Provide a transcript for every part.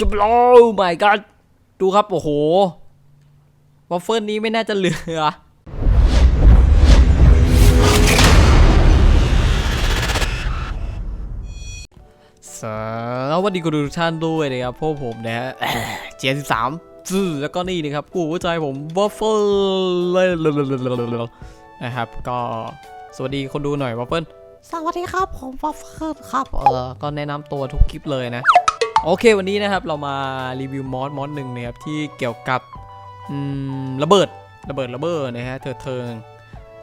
จะโอ้ my god ดูครับ โอ้โหวอฟเฟิลนี้ไม่น่าจะเหลือสวัสดีคุณทุกท่านด้วยนะครับพวกผมนะฮะเจนสามซื่อแล้วก็นี่นะครับกูหัวใจผมวอฟเฟิลนะครับ ก็สวัสดีคนดูหน่อยวอฟเฟิลสวัสดีครับผมวอฟเฟิลครับเออก็แนะนำตัวทุกคลิปเลยนะ โอเควันนี้นะครับเรามารีวิวมอสมอสหนึ่งนะครับที่เกี่ยวกับระเบิดระเบิดระเบิดนะฮะเถิดเทิง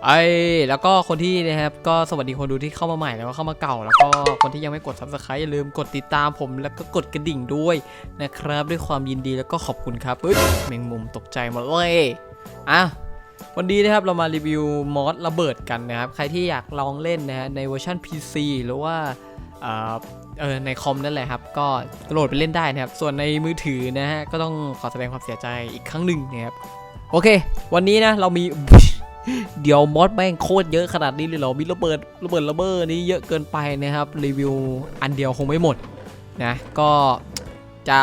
ไอ้แล้วก็คนที่นะครับก็สวัสดีคนดูที่เข้ามาใหม่แล้วก็เข้ามาเก่า แล้วก็คนที่ยังไม่กด subscribe อย่าลืมกดติดตามผมแล้วก็กดกระดิ่งด้วยนะครับ ด้วยความยินดีแล้วก็ขอบคุณครับเฮ้ยแมงมุมตกใจหมดเลยอะวันนี้นะครับเรามารีวิวมอสระเบิดกันนะครับ ใครที่อยากลองเล่นนะฮะในเวอร์ชัน PC หรือว่า เออในคอมนั่นแหละครับ ก็โหลดไปเล่นได้นะครับ ส่วนในมือถือนะฮะ ก็ต้องขอแสดงความเสียใจอีกครั้งหนึ่งนะครับ โอเค วันนี้นะ เรามี เดี๋ยวมอสแม่งโคตรเยอะขนาดนี้เลยเหรอ มีระเบิดระเบิดระเบ้อนี้เยอะเกินไปนะครับ รีวิวอันเดียวคงไม่หมดนะ ก็จะ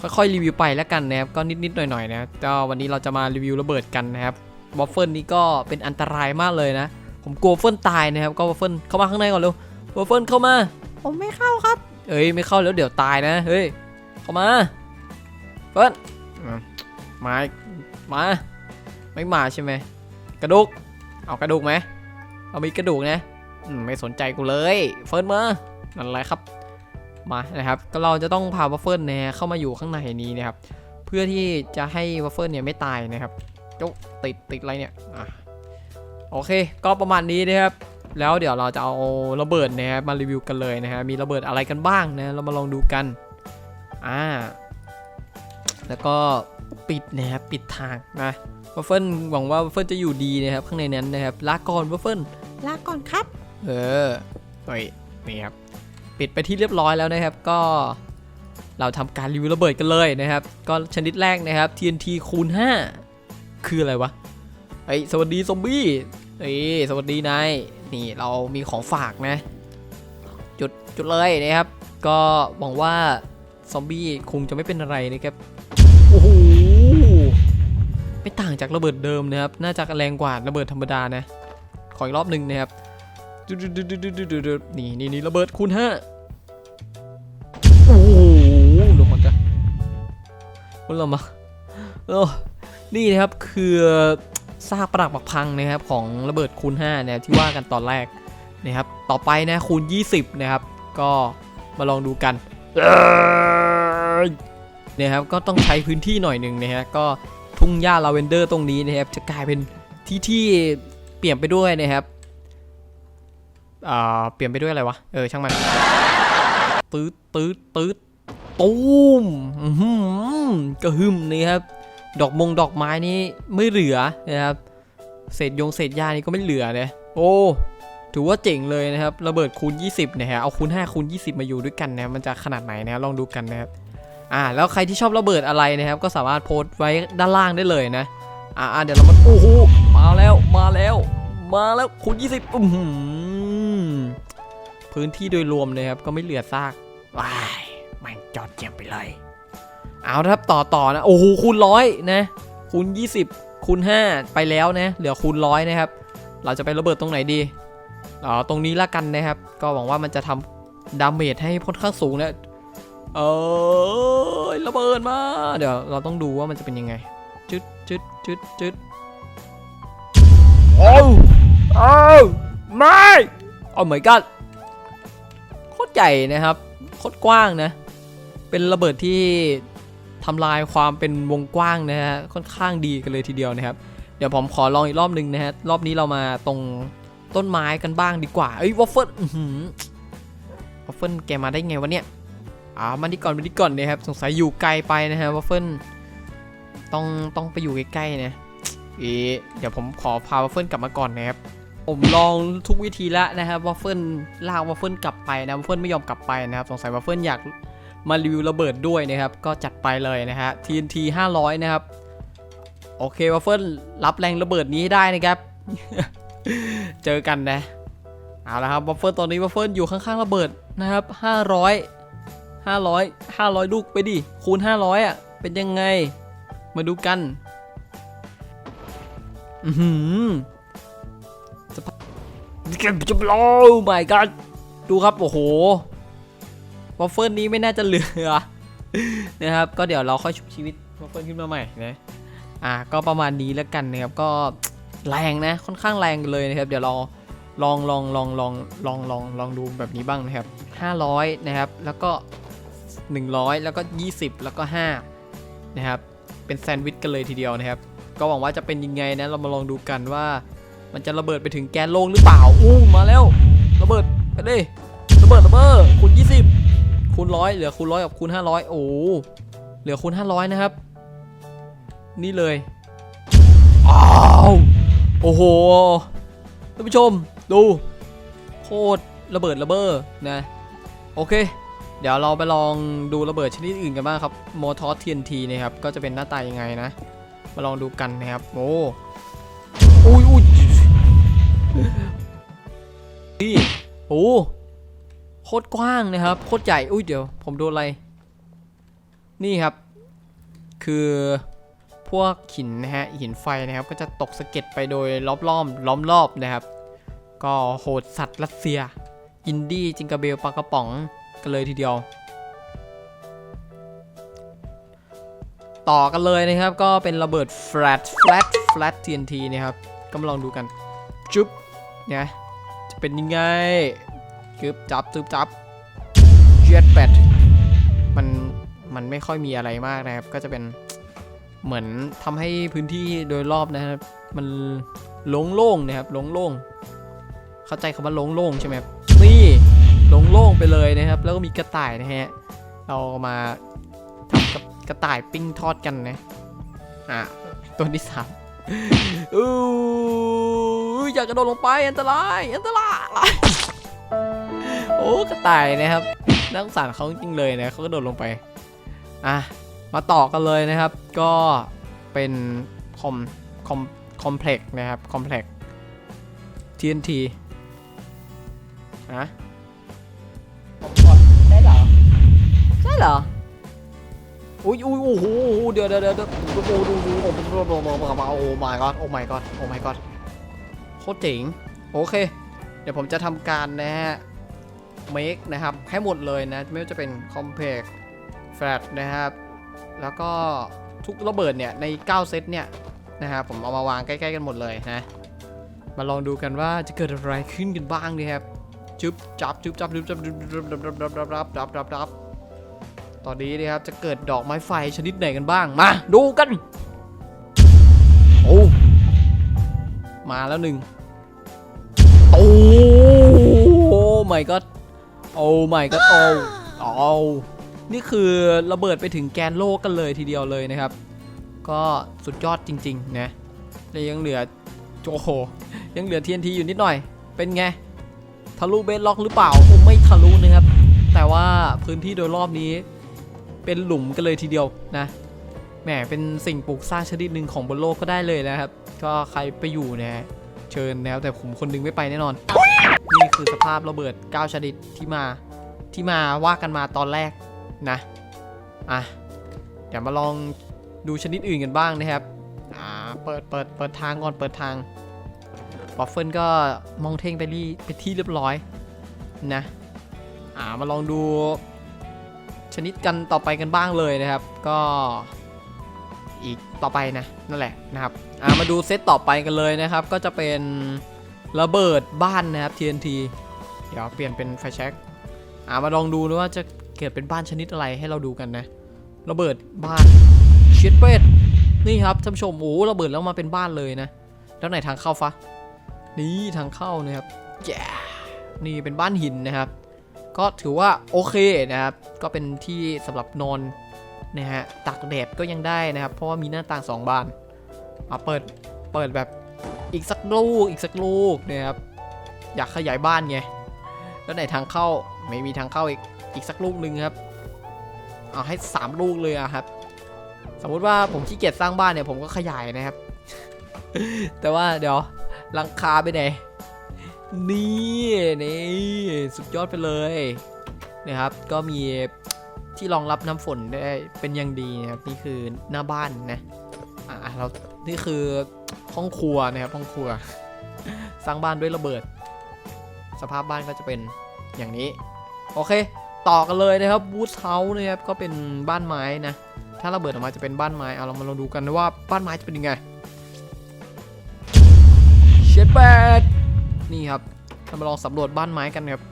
ค่อยๆรีวิวไปแล้วกันนะครับ ก็นิดๆหน่อยๆนะก็วันนี้เราจะมารีวิวระเบิดกันนะครับวอฟเฟิลนี้ก็เป็นอันตรายมากเลยนะ ผมกลัวเฟิลตายนะครับ ก็วอฟเฟิลเข้ามาข้างในก่อนเร็ว วอฟเฟิลเข้ามา ผมไม่เข้าครับ เอ้ยไม่เข้าแล้วเดี๋ยวตายนะ เฮ้ย เข้ามาเฟิร์นอะมามาไม่มาใช่ไหมกระดูก เอากระดูกไหมเอามีกระดูกนะอืมไม่สนใจกูเลย เฟิร์นมานั่นแหละครับ มานะครับ ก็เราจะต้องพาวัฟเฟิลเนี่ยเข้ามาอยู่ข้างในนี้นะครับ เพื่อที่จะให้วัฟเฟิลเนี่ยไม่ตายนะครับเจ้าติดติดอะไรเนี่ย อะ โอเค ก็ประมาณนี้นะครับ แล้วเดี๋ยวเราจะเอาระเบิดนะครับมารีวิวกันเลยนะฮะมีระเบิดอะไรกันบ้างนะเรามาลองดูกันอ่าแล้วก็ปิดนะครับปิดทางนะวัฟเฟิลหวังว่าวัฟเฟิลจะอยู่ดีนะครับข้างในนั้นนะครับลาก่อนวัฟเฟิลลาก่อนครับ เออเฮ้ยนี่ครับปิดไปที่เรียบร้อยแล้วนะครับก็เราทำการรีวิวระเบิดกันเลยนะครับ ก็ชนิดแรกนะครับ TNT คูณ 5 คืออะไรวะเฮ้ยสวัสดีซอมบี้ เฮ้ยสวัสดีนายนี่เรามีของฝากนะ จุดจุดเลยนะครับ ก็หวังว่าซอมบี้คงจะไม่เป็นอะไรนะครับโอ้โหไม่ต่างจากระเบิดเดิมนะครับ น่าจะแรงกว่าระเบิดธรรมดานะ ขออีกรอบหนึ่งนะครับนี่นี่นี่ระเบิดคูณห้าโอ้โหลงมากันลงมาโอ้นี่นะครับคือ ซากปรักปักพังนะครับของระเบิดคูณ5นะครับที่ว่ากันตอนแรกนะครับต่อไปนะคูณ 20 นะครับ ก็มาลองดูกันนะครับก็ต้องใช้พื้นที่หน่อยหนึ่งนะฮะก็ทุ่งหญ้าลาเวนเดอร์ตรงนี้นะครับจะกลายเป็นที่ที่เปลี่ยนไปด้วยนะครับอ่าเปลี่ยนไปด้วยอะไรวะเออช่างมันตืดตืดตืดตูมอื้อหือกระหึ่มนี่ครับ ดอกมงดอกไม้นี่ไม่เหลือนะครับเศษยงเศษหญ้านี่ก็ไม่เหลือเลยโอ้ถือว่าเจ๋งเลยนะครับระเบิดคูณ 20นะฮะเอาคูณ5คูณ20 มาอยู่ด้วยกันนะมันจะขนาดไหนนะลองดูกันนะครับอ่าแล้วใครที่ชอบระเบิดอะไรนะครับก็สามารถโพสต์ไว้ด้านล่างได้เลยนะอ่าเดี๋ยวเรามาโอ้โหมาแล้วมาแล้ว มาแล้วคูณ 20อือหือพื้นที่โดยรวมนะครับก็ไม่เหลือซากว้ายแม่งจอดเจ็บไปเลย เอาละครับต่อต่อนะโอ้โหคูณร้อยนะคูณ 20คูณ5ไปแล้วนะเหลือคูณร้อยนะครับ เราจะไประเบิดตรงไหนดีอ๋อตรงนี้ละกันนะครับ ก็หวังว่ามันจะทำดาเมจให้ค่อนข้างสูงนะเออระเบิดมาเดี๋ยวเราต้องดูว่ามันจะเป็นยังไงจึ๊ดจึ๊ดจึ๊ดจึ๊ดโอ้โอ้ไม่โอ้ my god โคตรใหญ่นะครับโคตรกว้างนะ เป็นระเบิดที่ ทำลายความเป็นวงกว้างนะฮะค่อนข้างดีกันเลยทีเดียวนะครับเดี๋ยวผมขอลองอีกรอบหนึ่งนะฮะรอบนี้เรามาตรงต้นไม้กันบ้างดีกว่าเอ้ยวอฟเฟิลวอฟเฟิลแกมาได้ไงวะเนี่ยอ่ามาดีก่อนมาดีก่อนนะครับสงสัยอยู่ไกลไปนะฮะวอฟเฟิลต้องต้องไปอยู่ใกล้ๆนะเอ๊เดี๋ยวผมขอพาวอฟเฟิลกลับมาก่อนนะครับผมลองทุกวิธีแล้วนะครับวอฟเฟิลลากวอฟเฟิลกลับไปนะวอฟเฟิลไม่ยอมกลับไปนะครับสงสัยวอฟเฟิลอยาก มารีวิวระเบิดด้วยนะครับ ก็จัดไปเลยนะฮะ TNT 500 นะครับ โอเควัฟเฟิลรับแรงระเบิดนี้ให้ได้นะครับ เจอกันนะเอาละครับวัฟเฟิลตอนนี้วัฟเฟิลอยู่ข้างๆระเบิดนะครับ 500 500 500 ลูกไปดิคูณ 500 อะ เป็นยังไง มาดูกันอือหือสภาพจะโอ้ my god ดูครับ โอ้โห วอฟเฟิลนี้ไม่น่าจะเหลือนะครับก็เดี๋ยวเราค่อยชุบชีวิตวอฟเฟิลขึ้นมาใหม่นะอะก็ประมาณนี้แล้วกันนะครับก็แรงนะค่อนข้างแรงเลยนะครับ เดี๋ยวเราลองลองลองลองลองลองลองดูแบบนี้บ้างนะครับ 500 นะครับ แล้วก็ 100 แล้วก็ 20 แล้วก็ 5 นะครับ เป็นแซนด์วิชกันเลยทีเดียวนะครับ ก็หวังว่าจะเป็นยังไงนะเรามาลองดูกันว่า มันจะระเบิดไปถึงแกนโลกหรือเปล่าอู้มาแล้ว ระเบิดไปเลยระเบิดระเบิดคูณ20 คูณร้อยเหลือคูณร้อยกับคูณ500โอ้เหลือคูณ500นะครับ นี่เลยอ้าวโอ้โหท่านผู้ชมดูโคตรระเบิดระเบ้อนะโอเค เดี๋ยวเราไปลองดูระเบิดชนิดอื่นกันบ้างครับโมทอส TNT นะครับก็จะเป็นหน้าตายังไงนะ มาลองดูกันนะครับโอ้อุ้ยอุ้ยนี่โอ้ โคตรกว้างนะครับโคตรใหญ่อุ้ยเดี๋ยว ผมโดนอะไร นี่ครับ คือพวกหินนะฮะหินไฟนะครับ ก็จะตกสะเก็ดไปโดยรอบล้อมล้อมรอบนะครับ ก็โหดสัตว์รัสเซีย อินดี้จิงกาเบลปลากระป๋องกันเลยทีเดียว ต่อกันเลยนะครับ ก็เป็นระเบิด flat flat flat TNT นะครับ ก็มาลองดูกัน จุ๊บเนี่ยจะเป็นยังไง กึบจับจุ๊บจับเจ็ดแปดมันมันไม่ค่อยมีอะไรมากนะครับ ก็จะเป็นเหมือนทำให้พื้นที่โดยรอบนะครับ มันโล่งๆนะครับโล่งๆเข้าใจคำว่าโล่งๆใช่ไหมครับนี่โล่งไปเลยนะครับ แล้วก็มีกระต่ายนะฮะเรามาทำกับกระต่ายปิ้งทอดกันนะอะตัวที่สามอู้อยากกระโดดลงไปอันตรายอันตราย โอ้กระต่ายนะครับน่าสงสารเขาจริงๆเลยนะเขาก็โดดลงไปอะมาต่อกันเลยนะครับ ก็เป็นคอมคอมคอมเพล็กซ์นะครับคอมเพล็กซ์ TNT นะได้เหรอใช่เหรออุ้ยอุ้ยโอ้โหเดี๋ยวเดี๋ยวเดี๋ยวเดี๋ยวโอ้โหดูดูโอ้โหโอ้โหโอ้โหโอ้ my god โอ้ my god โอ้ my god โคตรเจ๋งโอเค เดี๋ยวผมจะทำการนะฮะ make นะครับให้หมดเลยนะ ไม่ว่าจะเป็น compact flat นะครับ แล้วก็ทุกระเบิดเนี่ย ใน 9 เซตเนี่ยนะครับผมเอามาวางใกล้ๆกันหมดเลยนะ มาลองดูกันว่าจะเกิดอะไรขึ้นกันบ้างดีครับจุ๊บจับจุ๊บจับจุ๊บจับจุ๊บจับจับจับจับจับจับจับจับจับตอนนี้นะครับจะเกิดดอกไม้ไฟชนิดไหนกันบ้าง มาดูกันโอ้มาแล้วหนึ่งโอ้ my god โอ้ my god โอ้โอ้นี่คือระเบิดไปถึงแกนโลกกันเลยทีเดียวเลยนะครับ ก็สุดยอดจริงๆนะแต่ยังเหลือโอ้โหยังเหลือ TNT อยู่นิดหน่อย เป็นไง ทะลุเบสล็อกหรือเปล่าคงไม่ทะลุนะครับ แต่ว่าพื้นที่โดยรอบนี้ เป็นหลุมกันเลยทีเดียวนะแหมเป็นสิ่งปลูกสร้างชนิดหนึ่งของบนโลกก็ได้เลยนะครับ ก็ใครไปอยู่เนะเชิญนะครับแต่ผมคนหนึงไม่ไปแน่นอน คือสภาพระเบิด 9 ชนิดที่มาที่มาว่ากันมาตอนแรกนะอะเดี๋ยวมาลองดูชนิดอื่นกันบ้างนะครับอ่าเปิดเปิดเปิดทางก่อนเปิดทางบัฟเฟิลก็มองเท่งไปที่ไปที่เรียบร้อยนะอ่ามาลองดูชนิดกันต่อไปกันบ้างเลยนะครับ ก็อีกต่อไปนะนั่นแหละนะครับอ่ามาดูเซตต่อไปกันเลยนะครับ ก็จะเป็น ระเบิดบ้านนะครับ TNT เดี๋ยวเปลี่ยนเป็นไฟแช็กอ่ามาลองดูนะว่าจะเกิดเป็นบ้านชนิดอะไรให้เราดูกันนะ ระเบิดบ้านเชียดเป็ดนี่ครับท่านผู้ชมโอ้ระเบิดแล้วมาเป็นบ้านเลยนะแล้วไหนทางเข้าฟะนี่ทางเข้านะครับแย่นี่เป็นบ้านหินนะครับ ก็ถือว่าโอเคนะครับ ก็เป็นที่สำหรับนอนนะฮะตากแดดก็ยังได้นะครับ เพราะว่ามีหน้าต่างสองบานมาเปิดเปิดแบบ อีกสักลูกอีกสักลูกนะครับ อยากขยายบ้านไง แล้วไหนทางเข้าไม่มีทางเข้าอีกอีกสักลูกหนึ่งครับ เอาให้สามลูกเลยอะครับ สมมุติว่าผมขี้เกียจสร้างบ้านเนี่ยผมก็ขยายนะครับ แต่ว่าเดี๋ยวหลังคาไปไหน นี่นี่สุดยอดไปเลยนะครับ ก็มีที่รองรับน้ำฝนได้เป็นอย่างดีนะครับ นี่คือหน้าบ้านนะ เรานี่คือห้องครัวนะครับห้องครัว สร้างบ้านด้วยระเบิด สภาพบ้านก็จะเป็นอย่างนี้ โอเค ต่อกันเลยนะครับบูธเฮาส์นะครับก็เป็นบ้านไม้นะ ถ้าระเบิดออกมาจะเป็นบ้านไม้เอาเรามาลองดูกันนะว่าบ้านไม้จะเป็นยังไงเชดแบดนี่ครับเรามาลองสำรวจบ้านไม้กันครับ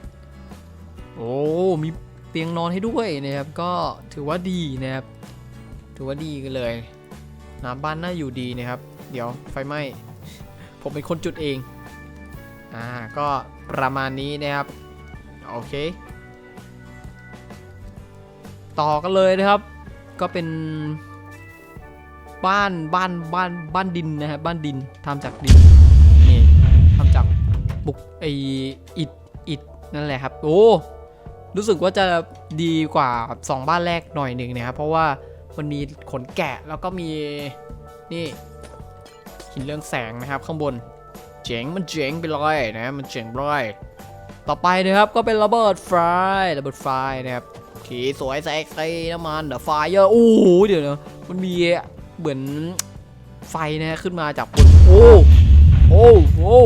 โอ้มีเตียงนอนให้ด้วยนะครับ ก็ถือว่าดีนะครับ ถือว่าดีกันเลย น้ำบ้านน่าอยู่ดีนะครับ เดี๋ยวไฟไหม้ ผมเป็นคนจุดเอง อ่า ก็ประมาณนี้นะครับ โอเค ต่อกันเลยนะครับ ก็เป็นบ้านบ้านบ้านบ้านดินนะครับบ้านดินทำจากดินนี่ทำจากบุกไออิฐอิฐนั่นแหละครับ โอ้ รู้สึกว่าจะดีกว่าสองบ้านแรกหน่อยหนึ่งนะครับเพราะว่า มันมีขนแกะแล้วก็มีนี่หินเรื่องแสงนะครับข้างบน เจ๋งมันเจ๋งไปเลยนะมันเจ๋งไปเลยต่อไปนะครับก็เป็นระเบิดไฟระเบิดไฟนะครับขีสวยแซ็กซี่น้ำมันเดอะไฟเยอะโอ้โหเดี๋ยวนะมันมีเหมือนไฟนะฮะขึ้นมาจากบนโอ้โอ้โอ้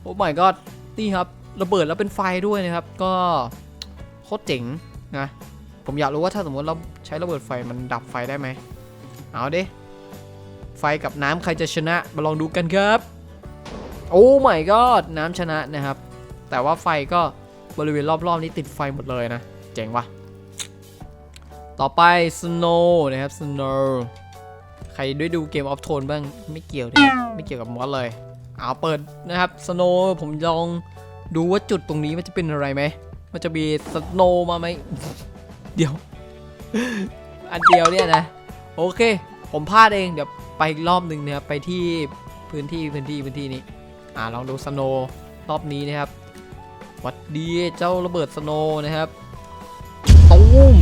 โอ้ my god นี่ครับระเบิดแล้วเป็นไฟด้วยนะครับ ก็โคตรเจ๋งนะ ผมอยากรู้ว่าถ้าสมมติเราใช้ระเบิดไฟมันดับไฟได้ไหมเอาดิไฟกับน้ำใครจะชนะ มาลองดูกันครับ โอ้ my god น้ำชนะนะครับ แต่ว่าไฟก็บริเวณรอบๆนี้ติดไฟหมดเลยนะ เจ๋งว่ะต่อไป snow นะครับ snow ใครด้วยดูเกมออฟโทนบ้างไม่เกี่ยวเลยไม่เกี่ยวกับมอสเลยเอาเปิดนะครับ snow ผมลองดูว่าจุดตรงนี้มันจะเป็นอะไรไหมมันจะมี snow มาไหม เดียว อันเดียวเนี่ยนะ โอเค ผมพลาดเอง เดี๋ยวไปอีกรอบหนึ่งนะครับ ไปที่พื้นที่พื้นที่พื้นที่นี้ อ่าลองดูสโนรอบนี้นะครับหวัดดีเจ้าระเบิดสโนนะครับตูม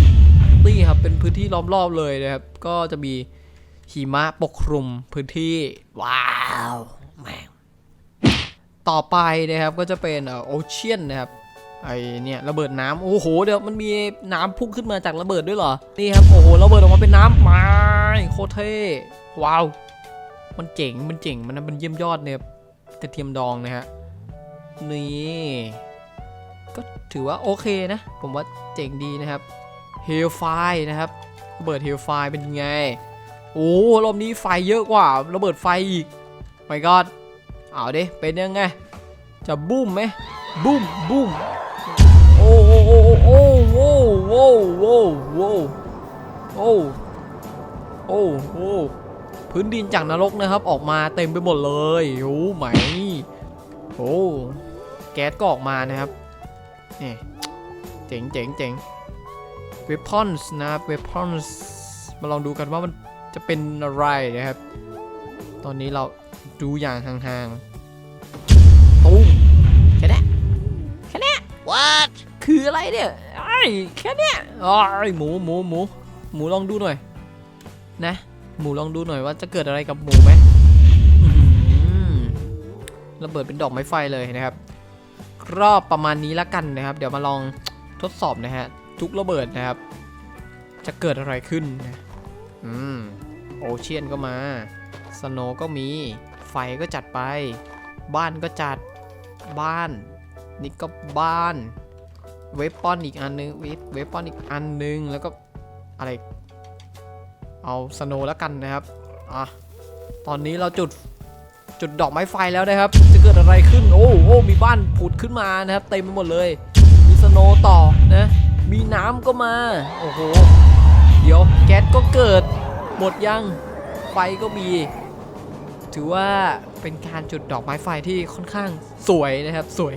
นี่ครับ เป็นพื้นที่ล้อมรอบเลยนะครับ ก็จะมีหิมะปกคลุมพื้นที่ ว้าวแม่งต่อไปนะครับก็จะเป็นโอเชียนนะครับ ไอเนี่ยระเบิดน้ำโอ้โหเดี๋ยวมันมีน้ำพุ่งขึ้นมาจากระเบิดด้วยเหรอนี่ครับโอ้โหระเบิดออกมาเป็นน้ำมาโคตรเท่ว้าว มันเจ๋งมันเจ๋งมันมันเยี่ยมยอดเนี่ยกระเทียมดองนะฮะนี่ก็ถือว่าโอเคนะ ผมว่าเจ๋งดีนะครับเฮลไฟนะครับระเบิดเฮลไฟเป็นยังไงโอ้รอบนี้ไฟเยอะกว่าระเบิดไฟอีกไม่กอดเอาดิเป็นยังไงจะบูมไหมบูมบูม โอ้โหโอ้โหโอ้โอ้โอ้โอ้พื้นดินจากนรกนะครับ ออกมาเต็มไปหมดเลยโอ้ไหมโอ้แก๊สก็ออกมานะครับนี่เจ๋งเจ๋งเจ๋งเวพอนส์นะครับเวพอนส์มาลองดูกันว่ามันจะเป็นอะไรนะครับ ตอนนี้เราดูอย่างห่างๆตุ้มแค่นี้แค่นี้ว้าย คืออะไรเนี่ยไอ้ยแค่เนี้ยอ้ยหมูหมูหมูหมูลองดูหน่อย นะ หมูลองดูหน่อยว่าจะเกิดอะไรกับหมูไหมระเบิดเป็นดอกไม้ไฟเลยนะครับรอบประมาณนี้ละกันนะครับ เดี๋ยวมาลองทดสอบนะฮะทุกระเบิดนะครับ จะเกิดอะไรขึ้นนะอืมโอเชียนก็มาสโนก็มีไฟก็จัดไป บ้านก็จัดบ้าน นี่ก็บ้าน เวปอนอีกอันนึงเวฟเวปอนอีกอันนึง แล้วก็อะไร เอาสโนแล้วกันนะครับ อะ ตอนนี้เราจุดจุดดอกไม้ไฟแล้วนะครับ จะเกิดอะไรขึ้น โอ้โอ้มีบ้านผุดขึ้นมานะครับ เต็มไปหมดเลย มีสโนต่อนะ มีน้ำก็มา โอ้โห เดี๋ยวแก๊สก็เกิด หมดยัง ไฟก็มี ถือว่าเป็นการจุดดอกไม้ไฟที่ค่อนข้างสวยนะครับ สวย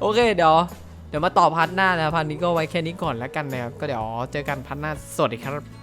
โอเคเดี๋ยว เดี๋ยวมาต่อพาร์ทหน้านะครับพาร์ทนี้ก็ไว้แค่นี้ก่อนแล้วกันนะครับก็เดี๋ยวเจอกันพาร์ทหน้าสวัสดีครับ